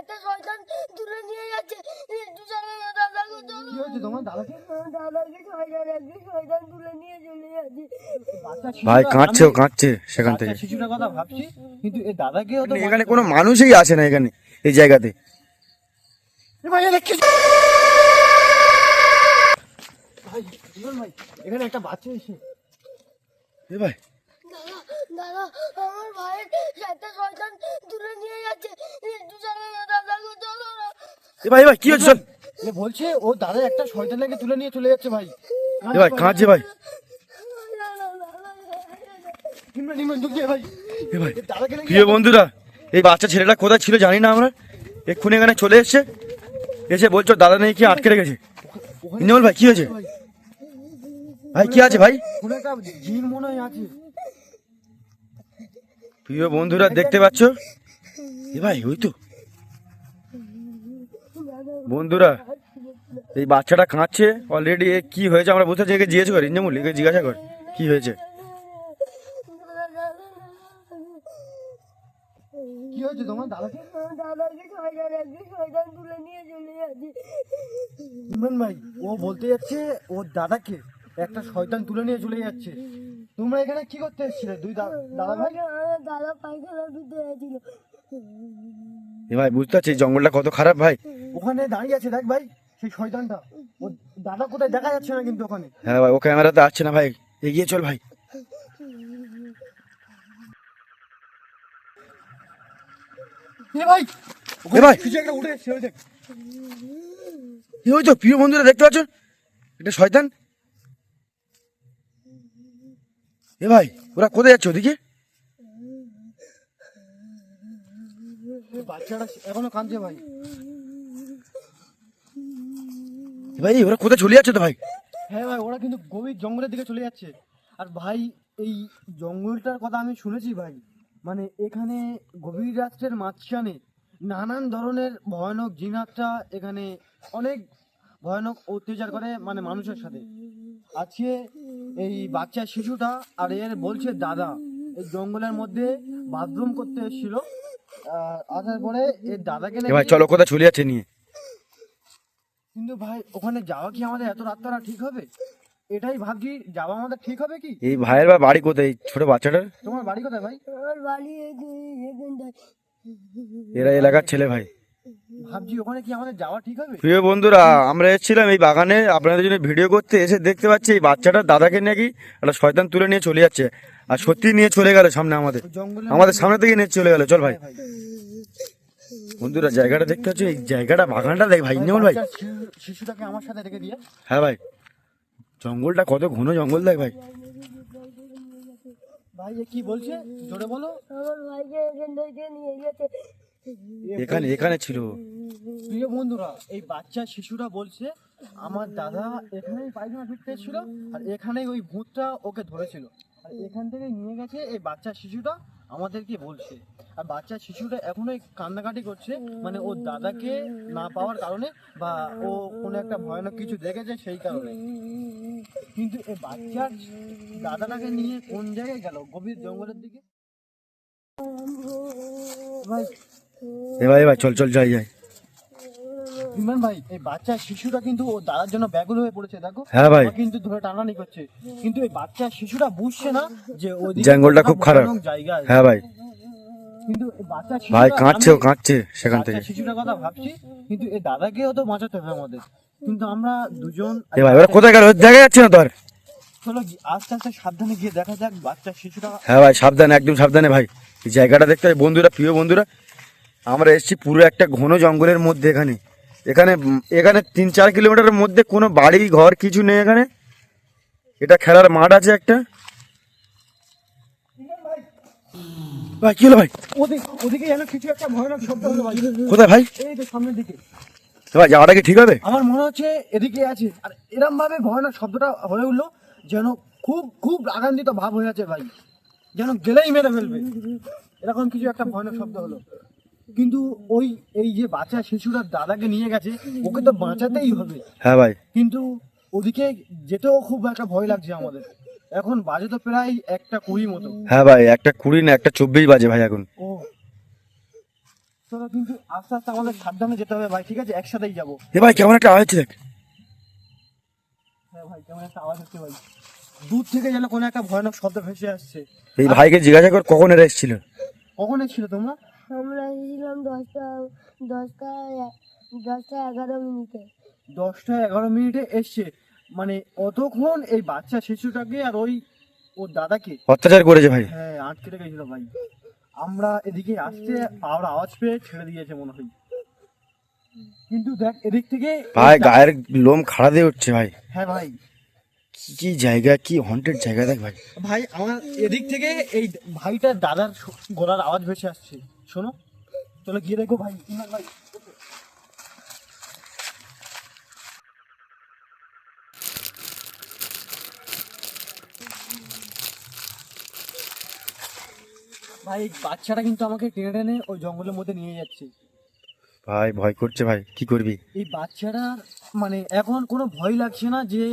একটা শয়তান তুলে নিয়ে যাচ্ছে। একটু চলো না দাদা গো চলো কি হয়েছে তোমার দাদাকে দাদাকে শয়তান একটু শয়তান তুলে নিয়ে চলে যাচ্ছে। ভাই কাঁদছে ও কাঁদছে সেখান থেকে। শিশুটার কথা ভাবছি কিন্তু এই দাদাকেও তো এখানে কোনো মানুষই আসে না এখানে এই জায়গাতে। ভাই এখানে একটা বাচ্চা এসে। এ ভাই দাদা আমার ভাইয়ের একটা শয়তান তুলে নিয়ে যাচ্ছে। একটু চলো না দাদা গো চলো না। এ ভাই এ ভাই কি হচ্ছে এ বলছে ও দাদা একটা শয়তানকে তুলে নিয়ে চলে যাচ্ছে ভাই। এ ভাই কাঁদছে ভাই। নিম্ন নিম্ন ঢুকছে ভাই। এ ভাই এ প্রিয় বন্ধুরা এই বাচ্চা ছেলেটা কোথায় ছিল জানি না আমরা। এক্ষুনি এখানে চলে এসছে। এসে বলছো দাদা নেই কি আটকে রেখেছে? ওখানে- ভাই কি হয়েছে? ভাই, কি আছে ভাই? মনে হয় আছে। প্রিয় বন্ধুরা, দেখতে পাচ্ছ? এ ভাই, ওই তো। বন্ধুরা, এই বাচ্চাটা কাঁদছে। অলরেডি কি হয়েছে আমরা বুঝতে একে জিজ্ঞেস করি। ইন্দ্রমল, একে জিজ্ঞাসা কর, কি হয়েছে? হয়েছে তোমার দাদাকে ইমরান ভাই, ও বলতে যাচ্ছে, ওর দাদাকে একটা শয়তান তুলে নিয়ে চলে যাচ্ছে। তোমরা এখানে কি করতে এসেছিলে? দুই দাদা ভাই? দাদা পায়খানা দিতে গেছিল। এ ভাই বুঝতে পারছি জঙ্গলটা কত খারাপ ভাই। ওখানে দাঁড়িয়ে আছে দেখ ভাই সেই শয়তানটা। ও দাদা কোথায় দেখা যাচ্ছে না কিন্তু ওখানে। হ্যাঁ ভাই ও ক্যামেরাতে আসছে না ভাই এগিয়ে চল ভাই। এ ভাই এ ভাই। কিছু একটা উঠে এসছে ওই দেখ। এ ওই তো প্রিয় বন্ধুরা দেখতে পাচ্ছ? এটা শয়তান। এ ভাই ওরা কোথায় যাচ্ছে ওদিকে? বাচ্চাটা এখনও কাঁদছে ভাই। ভাই ওরা কোথায় চলে যাচ্ছে তো ভাই? হ্যাঁ ভাই ওরা কিন্তু গভীর জঙ্গলের দিকে চলে যাচ্ছে। আর ভাই এই জঙ্গলটার কথা আমি শুনেছি ভাই। মানে এখানে গভীর রাত্রের মাঝখানে নানান ধরনের ভয়ানক জিনাতটা এখানে অনেক ভয়ানক অত্যাচার করে মানে মানুষের সাথে। আজকে এই বাচ্চা শিশুটা আর এর বলছে দাদা। এই জঙ্গলের মধ্যে বাথরুম করতে এসেছিল। আসার পরে এর দাদাকে ভাই চলো কোথা চলে যাচ্ছে নিয়ে? কিন্তু ভাই ওখানে যাওয়া কি আমাদের এত রাত্তারা ঠিক হবে? এটাই ভাবছি যাওয়া আমাদের ঠিক হবে কি? এই ভাইয়ের বা বাড়ি কোথায় ছোট বাচ্চাটার? তোমার বাড়ি কোথায় ভাই? এরা এলাকার ছেলে ভাই। ভাবছি ওখানে কি আমাদের যাওয়া ঠিক হবে? প্রিয় বন্ধুরা আমরা এসেছিলাম এই বাগানে। আপনাদের জন্য ভিডিও করতে এসে দেখতে পাচ্ছি এই বাচ্চাটার দাদাকে নাকি একটা শয়তান তুলে নিয়ে চলে যাচ্ছে। আর সত্যি নিয়ে চলে গেল সামনে আমাদের। আমাদের সামনে থেকে নিয়ে চলে গেল। চল ভাই। বন্ধুরা জায়গাটা দেখতে পাচ্ছ? এই জায়গাটা বাগানটা দেখ ভাই ইন্দ্রমল ভাই। শিশুটাকে আমার সাথে রেখে দিয়ে। হ্যাঁ ভাই। জঙ্গলটা কত ঘন জঙ্গল দেখ ভাই। ভাই কি বলছে? জোরে বলো। আমার ভাইকে এখান থেকে নিয়ে গেছে। এখানে এখানে ছিল। প্রিয় বন্ধুরা, এই বাচ্চা শিশুরা বলছে, আমার দাদা এখানেই পায়খানা ফিরতে ছিল আর এখানেই ওই ভূতটা ওকে ধরেছিল। আর এখান থেকে নিয়ে গেছে এই বাচ্চা শিশুটা আমাদেরকে বলছে? আর বাচ্চা শিশুটা এখনোই কান্নাকাটি করছে মানে ওর দাদাকে না পাওয়ার কারণে বা ও কোনো একটা ভয়ানক কিছু দেখেছে সেই কারণে। কিন্তু এই বাচ্চার দাদাটাকে নিয়ে কোন জায়গায় গেল? গভীর জঙ্গলের দিকে? ভাই এ ভাই এ ভাই চল চল যাই যাই। ইমরান ভাই এই বাচ্চা শিশুটা কিন্তু ও দাদার জন্য হয়ে পড়েছে দেখো। হ্যাঁ ভাই। ও কিন্তু ধরে টানানি করছে। কিন্তু এই বাচ্চা শিশুটা বুঝছে না যে ওদিকে জঙ্গলটা খুব খারাপ। ভয়ানক জায়গা আছে। হ্যাঁ ভাই। কিন্তু এই বাচ্চা ভাই কাঁদছে ও আমি কাঁদছে সেখান বাচ্চা থেকে। শিশুটার কথা ভাবছি কিন্তু এই দাদাকেও তো বাঁচাতে হবে আমাদের। কিন্তু আমরা দুজন এ ভাই ওরা কোথায় গেল? দেখা যাচ্ছে না তো আর। চলো গি- আস্তে আস্তে সাবধানে গিয়ে দেখা যাক বাচ্চা শিশুটা হ্যাঁ ভাই সাবধানে একদম সাবধানে ভাই। এই জায়গাটা দেখতে হয় বন্ধুরা প্রিয় বন্ধুরা। আমরা এসেছি পুরো একটা ঘন জঙ্গলের মধ্যে এখানে। এখানে এখানে তিন চার কিলোমিটারের মধ্যে কোনো বাড়ি ঘর কিছু নেই এখানে। এটা খেলার মাঠ আছে একটা। ভাই কি হলো ভাই? ওদিকে ওদিকে যেন কিছু একটা ভয়ানক শব্দ হলো ভাই। কোথায় ভাই? এই তো সামনের দিকে। ভাই যাওয়াটা কি ঠিক হবে? আমার মনে হচ্ছে এদিকে আছে। আর এরম ভাবে ভয়ানক শব্দটা হয়ে উঠল যেন খুব খুব রাগান্বিত ভাব হয়ে আছে ভাই। যেন গেলেই মেরে ফেলবে। এরকম কিছু একটা ভয়ানক শব্দ হলো। কিন্তু ওই এই যে বাচ্চা শিশুরা দাদাকে নিয়ে গেছে ওকে তো বাঁচাতেই হবে। হ্যাঁ ভাই। কিন্তু ওদিকে যেতেও খুব একটা ভয় লাগছে আমাদের। এখন বাজে তো প্রায় একটা কুড়ি মতো। হ্যাঁ ভাই একটা কুড়ি না একটা চব্বিশ বাজে ভাই এখন। ও। চলো কিন্তু আস্তে আস্তে আমাদের সাবধানে যেতে হবে ভাই ঠিক আছে? একসাথেই যাব। এ ভাই কেমন একটা আওয়াজ দেখ। হ্যাঁ ভাই কেমন একটা আওয়াজ হচ্ছে ভাই। দূর থেকে যেন কোনো একটা ভয়ানক শব্দ ভেসে আসছে। এই ভাইকে জিজ্ঞাসা কর কখন এরা এসেছিল? কখন ছিল তোমরা? আমরা এসেছিলাম দশটা দশটা দশটা এগারো মিনিটে। দশটা এগারো মিনিটে এসছে। মানে অতক্ষণ এই বাচ্চা শিশুটাকে আর ওই ওর দাদাকে। অত্যাচার করেছে ভাই। হ্যাঁ আটকে রেখেছিল ভাই। আমরা এদিকে আসতে পাওয়ার আওয়াজ পেয়ে ছেড়ে দিয়েছে মনে হয়। কিন্তু দেখ এদিক থেকে ভাই গায়ের লোম খাড়া দিয়ে উঠছে ভাই। হ্যাঁ ভাই। কি কি জায়গা কি হন্টেড জায়গা দেখ ভাই। ভাই আমার এদিক থেকে এই ভাইটার দাদার গলার আওয়াজ ভেসে আসছে। শোনো। চলো গিয়ে দেখো ভাই ইমরান ভাই। ভাই বাচ্চাটা কিন্তু আমাকে টেনে টেনে ওই জঙ্গলের মধ্যে নিয়ে যাচ্ছে। ভাই ভয় করছে ভাই কি করবি? এই বাচ্চাটার মানে এখন কোনো ভয় লাগছে না যে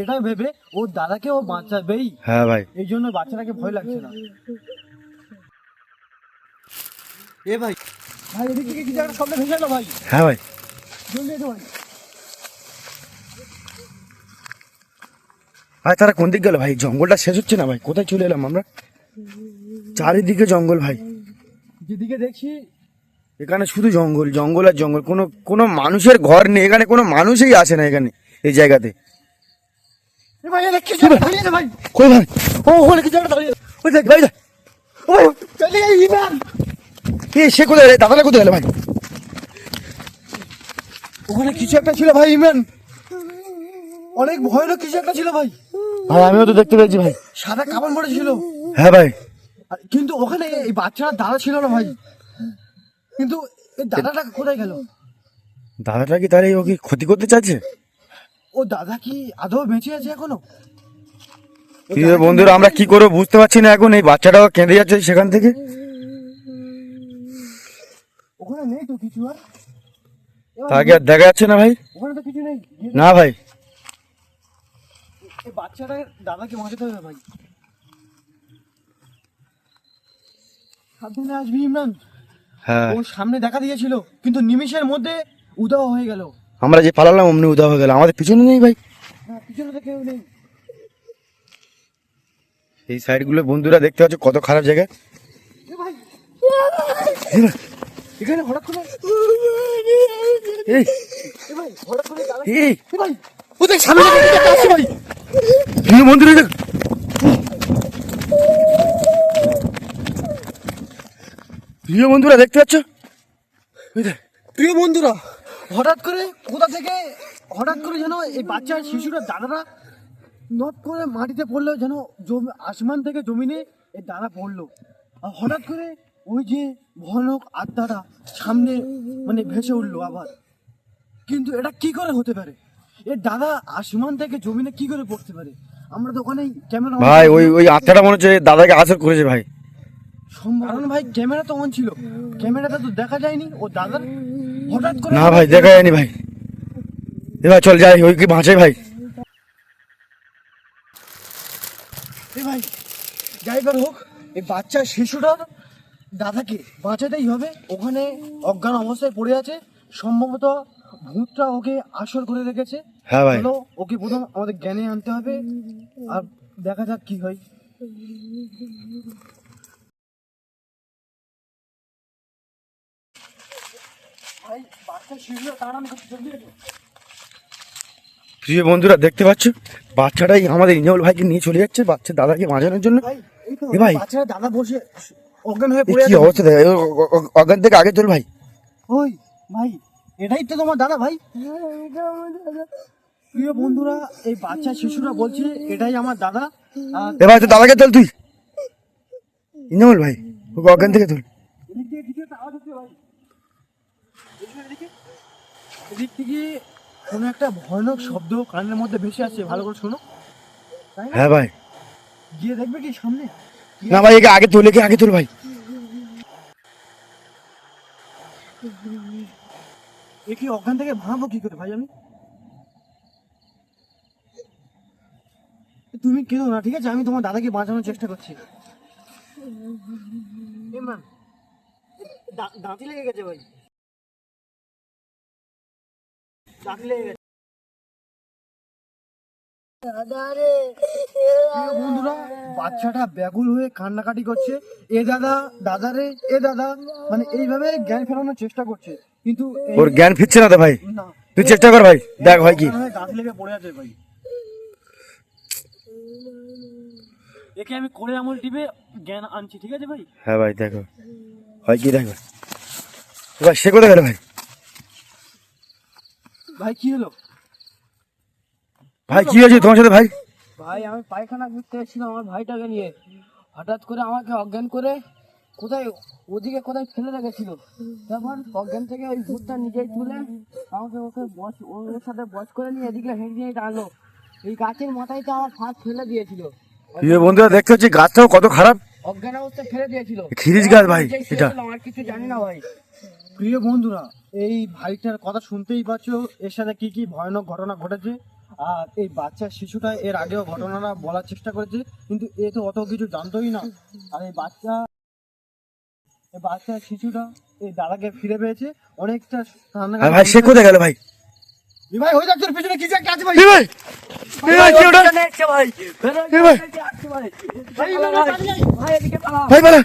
এটা ভেবে ওর দাদাকে ও বাঁচাবেই। হ্যাঁ ভাই। এই জন্য বাচ্চাটাকে ভয় লাগছে না। এ ভাই। ভাই এদিক ভেসে এলো ভাই। হ্যাঁ ভাই। জলদি এসো ভাই ভাই তারা কোন দিক গেল? ভাই জঙ্গলটা শেষ হচ্ছে না ভাই? কোথায় চলে এলাম আমরা? চারিদিকে জঙ্গল ভাই। যেদিকে দেখছি এখানে শুধু জঙ্গল জঙ্গল আর জঙ্গল। কোনো কোনো মানুষের ঘর নেই। এখানে কোনো মানুষই আসে না এখানে এই জায়গাতে। ভাই ভাই। ও ওখানে দাঁড়িয়ে ভাই ভাই। এ সে কোথায়? দাদারা কোথায় গেল ভাই? ওখানে কিছু একটা ছিল ভাই ইমান অনেক ভয়ানক কিছু একটা ছিল ভাই। ভাই আমিও তো দেখতে পেয়েছি ভাই। সাদা কাপড় পরে ছিল। হ্যাঁ ভাই। কিন্তু ওখানে এই বাচ্চাটার দাদা ছিল না ভাই। কিন্তু এই দাদাটা কোথায় গেল? দাদাটা কি তাহলে ও কি ক্ষতি করতে চাইছে? ও দাদা কি আদৌ বেঁচে আছে এখনও? বন্ধুরা আমরা কি করব বুঝতে পারছি না এখন। এই বাচ্চাটাও কেঁদে যাচ্ছে সেখান থেকে। ওখানে নেই তো কিছু আর? তাকে আর দেখা যাচ্ছে না ভাই? ওখানে তো কিছু নেই। না ভাই। এই বাচ্চাটার দাদাকে বাঁচাতে হবে ভাই। সাবধানে আসবি ইমরান। হ্যাঁ। ও সামনে দেখা দিয়েছিল কিন্তু নিমিষের মধ্যে উদাও হয়ে গেল। আমরা যে পালালাম অমনি উদা হয়ে গেল। আমাদের পিছনে নেই ভাই। হ্যাঁ পিছনে তো কেউ নেই। এই সাইডগুলো বন্ধুরা দেখতে পাচ্ছ কত খারাপ জায়গা। ভাই। এখানে হঠাৎ করে এই হঠাৎ করে দাদা এই ভাই ও দেখ সামনে থেকে কিছু একটা আসছে ভাই। প্রিয় বন্ধুরা দেখ প্রিয় বন্ধুরা দেখতে পাচ্ছ? প্রিয় বন্ধুরা হঠাৎ করে কোথা থেকে হঠাৎ করে যেন এই বাচ্চা শিশুরা দাদারা নট করে মাটিতে পড়ল যেন জমি আসমান থেকে জমিনে এই দাদা পড়ল। আর হঠাৎ করে ওই যে ভয়ানক আত্মাটা সামনে মানে ভেসে উঠল আবার। কিন্তু এটা কি করে হতে পারে? এ দাদা আসমান থেকে জমিনে কি করে পড়তে পারে? আমরা তো ওখানেই ক্যামেরা ভাই ওই ওই আত্মাটা মনে হচ্ছে দাদাকে আসর করেছে ভাই। সম্ভব ভাই ক্যামেরা তো অন ছিল। ক্যামেরাটা তো দেখা যায়নি। ও দাদার হঠাৎ করে না ভাই দেখা যায়নি ভাই। এবার চল যাই ওই কি বাঁচে ভাই? এ ভাই যাইবার হোক এই বাচ্চা শিশুটার দাদাকে বাঁচাতেই হবে। ওখানে অজ্ঞান অবস্থায় পড়ে আছে। সম্ভবত ভূতটা ওকে আসর করে রেখেছে। হ্যাঁ ভাই। চলো ওকে প্রথম আমাদের জ্ঞানে আনতে হবে। আর দেখা যাক কি হয়। প্রিয় বন্ধুরা দেখতে পাচ্ছ? বাচ্চাটাই আমাদের ইঞ্জাউল ভাইকে নিয়ে চলে যাচ্ছে বাচ্চা দাদাকে বাঁচানোর জন্য। এ ভাই। বাচ্চারা দাদা বসে অজ্ঞান হয়ে পড়ে কি অবস্থা? দেখ অজ্ঞান থেকে আগে চল ভাই। ওই ভাই এটাই তো তোমার দাদা ভাই। প্রিয় বন্ধুরা এই বাচ্চা শিশুরা বলছে এটাই আমার দাদা। আর এ ভাই তো দাদাকে চল তুই। ইঞ্জাউল ভাই অজ্ঞান থেকে তুল। এদিক থেকে কোনো একটা ভয়ানক শব্দ কানের মধ্যে ভেসে আসছে ভালো করে শোনো। হ্যাঁ ভাই। গিয়ে দেখবে কি সামনে? না ভাই, একে আগে তোল, একে আগে তোল ভাই। এ কি অজ্ঞান থেকে ভাঙাবো কি করে ভাই আমি? তুমি কেঁদো না, ঠিক আছে? আমি তোমার দাদাকে বাঁচানোর চেষ্টা করছি। দাঁতি লেগে গেছে ভাই। দাঁতি লেগে গেছে। বন্ধুরা বাচ্চাটা ব্যাকুল হয়ে কান্নাকাটি করছে। এ দাদা দাদা রে এ দাদা মানে এইভাবে জ্ঞান ফেরানোর চেষ্টা করছে। কিন্তু ওর জ্ঞান ফিরছে না তো ভাই? না। তুই চেষ্টা কর ভাই দেখ ভাই কি। লেগে পড়ে আছে ভাই। একে আমি করে আমল টিপে জ্ঞান আনছি ঠিক আছে ভাই? হ্যাঁ ভাই দেখো। হয় কি দেখো। ভাই সে কোথায় গেল ভাই? ভাই কি হলো? ভাই কি হয়েছে তোমার সাথে ভাই? ভাই আমি পায়খানা ঘুরতে এসেছিলাম আমার ভাইটাকে নিয়ে। হঠাৎ করে আমাকে অজ্ঞান করে কোথায় ওদিকে কোথায় ফেলে রেখেছিল? তারপর অজ্ঞান থেকে ওই ভূতটা নিজেই তুলে আমাকে ওকে বস ওর সাথে বস করে নিয়ে এদিকে হেঁটে নিয়ে টানলো এই গাছের মাথায় তো আমার ফাঁস ফেলে দিয়েছিল। প্রিয় বন্ধুরা দেখতে হচ্ছে গাছটাও কত খারাপ। অজ্ঞান অবস্থায় ফেলে দিয়েছিল। খিরিজ গাছ ভাই এটা। আর কিছু জানি না ভাই। প্রিয় বন্ধুরা এই ভাইটার কথা শুনতেই পাচ্ছ এর সাথে কি কি ভয়ানক ঘটনা ঘটেছে? আর এই বাচ্চা শিশুটা এর আগেও ঘটনাটা বলার চেষ্টা করেছে কিন্তু এ তো অত কিছু জানতোই না আর এই বাচ্চা এই বাচ্চা শিশুটা এই দাদাকে ফিরে পেয়েছে অনেকটা ভাই সে কোথায় গেল ভাই ভাই ওই দেখ তোর পেছনে কি একটা আছে ভাই ভাই ভাই কি ওটা ভাই ভাই ভাই ভাই। ভাই বলা